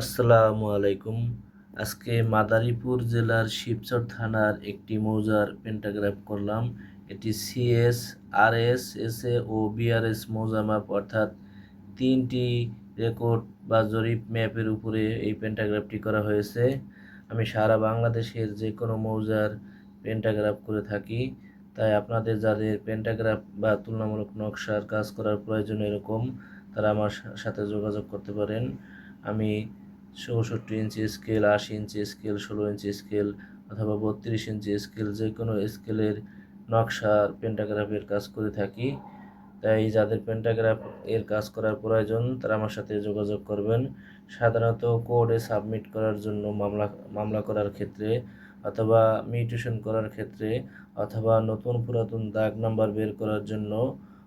আসসালামু আলাইকুম। আজকে মাদারীপুর জেলার শিবচর থানার একটি মৌজার পেন্টাগ্রাফ করলাম। এটি সিএস আরএস এসএ ও বিআরএস মৌজা ম্যাপ অর্থাৎ তিনটি রেকর্ড বা জরিপ ম্যাপের উপরে এই পেন্টাগ্রাফটি করা হয়েছে। আমি সারা বাংলাদেশের যে কোনো মৌজার পেন্টাগ্রাফ করে থাকি। তাই আপনাদের যাদের পেন্টাগ্রাফ বা তুলনামূলক নকশার কাজ করার প্রয়োজন এরকম, তারা আমার সাথে যোগাযোগ করতে পারেন। আমি চৌষট্টি ইঞ্চি স্কেল আশি ইঞ্চি স্কেল ষোলো ইঞ্চি স্কেল অথবা বত্রিশ ইঞ্চি স্কেল যে কোনো স্কেলের নকশার পেন্টাগ্রাফের কাজ করে থাকি। তাই যাদের পেন্টাগ্রাফ এর কাজ করার প্রয়োজন, তারা আমার সাথে যোগাযোগ করবেন। সাধারণত কোর্টে সাবমিট করার জন্য মামলা মামলা করার ক্ষেত্রে অথবা মিউটেশন করার ক্ষেত্রে অথবা নতুন পুরাতন দাগ নাম্বার বের করার জন্য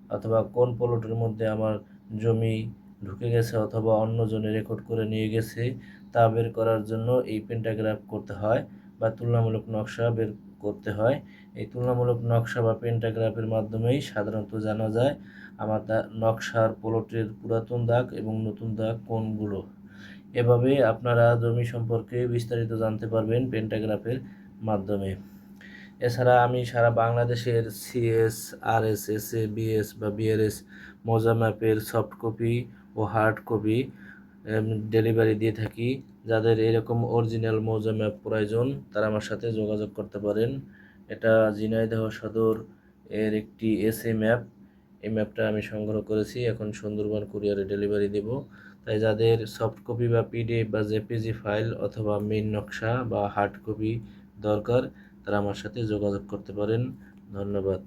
অথবা কোন প্লটের মধ্যে আমার জমি ঢুকে গেছে অথবা অন্য জনে রেকর্ড করে নিয়ে গেছে, তা বের করার জন্য এই পেন্টাগ্রাফ করতে হয় বা তুলনামূলক নকশা বের করতে হয়। এই তুলনামূলক নকশা বা পেন্টাগ্রাফের মাধ্যমেই সাধারণত জানা যায় আমার নকশার প্লটের পুরাতন দাগ এবং নতুন দাগ কোনগুলো। এভাবে আপনারা জমি সম্পর্কে বিস্তারিত জানতে পারবেন পেন্টাগ্রাফের মাধ্যমে। এছাড়া আমি সারা বাংলাদেশের সিএস আরএস এসএ বিএস বা বিআরএস মৌজা ম্যাপের সফট কপি ও হার্ড কপি ডেলিভারি দিয়ে থাকি। যাদের এরকম অরিজিনাল মৌজা ম্যাপ প্রয়োজন, তারা আমার সাথে যোগাযোগ করতে পারেন। এটা ঝিনাইদহ সদর এর একটি এসএ ম্যাপ এই ম্যাপটা আমি সংগ্রহ করেছি। এখন সুন্দরবন কুরিয়ারে ডেলিভারি দেব। তাই যাদের সফট কপি বা পিডিএফ বা জেপিজি ফাইল অথবা মেইন নকশা বা হার্ড কপি দরকার, তারা আমার সাথে যোগাযোগ করতে পারেন। ধন্যবাদ।